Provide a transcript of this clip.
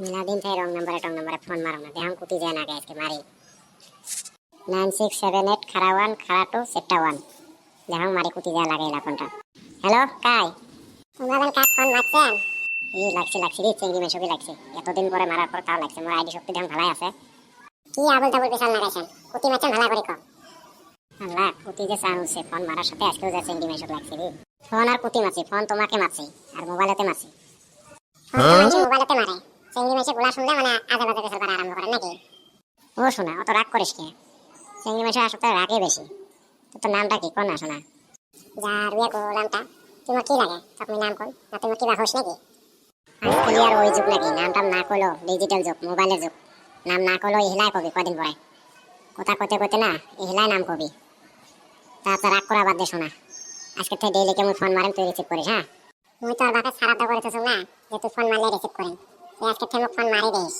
মিলা দিন থেকে রং নাম্বারে টং নাম্বারে ফোন মারো না। দেহাম কুতি যায় না আগে আজকে মারি। নাইন সিক্স সেভেন এইট খারা ওয়ান খারা টু সেটটা ওয়ান। দেহাম মারি কুতি যায় লাগে এলা হ্যালো কাই? মোবাইল কাক ফোন মারছেন ই লাগছে লাগছে রে চেঙ্গি মেশকি লাগছে? এতদিন পরে মারার পর তাও লাগছে মোর আইডি শক্তি দেহাম ভালাই আছে। কি আবল তাবল পেশাল লাগাইছেন কুতি মারছেন ভালো করে কম আল্লাহ কুতি যে চান হচ্ছে ফোন মারার সাথে আজকেও যা চেঙ্গি মেশক লাগছে রে। ফোন আর কুতি মারছি ফোন তোমাকে মারছি আর মোবাইলেতে মারছি ফোন তো মানুষ মোবাইলতে চেঙ্গি মেশে গোলা শুনলে মানে আজে বাজে করা আরম্ভ করেন নাকি? ও শোনা অত রাগ করিস কে? চেঙ্গি মেশক আসলে রাগে বেশি। তো তোর নামটা কি? কোন না শোনা। যার বিয়ে গোলামটা তোমার কি লাগে? তুমি নাম কোন না তুমি কি বাহুস নাকি? আজকাল আর ওই যুগ নাকি। নামটা না করল ডিজিটাল যুগ মোবাইলের যুগ। নাম না করল ইহলাই কবি কদিন পরে। কথা কইতে কইতে না ইহলাই নাম কবি। তাছাড়া রাগ করা বাদ দে শোনা। আজকে থেকে ডেইলি কেমন ফোন মারেন তুই রিসিভ করিস হ্যাঁ? মুই তোর বাপে সারাটা করিতেছ না যে তুই ফোন মারলে রিসিভ আজকে থেকে ফোন মারি দিস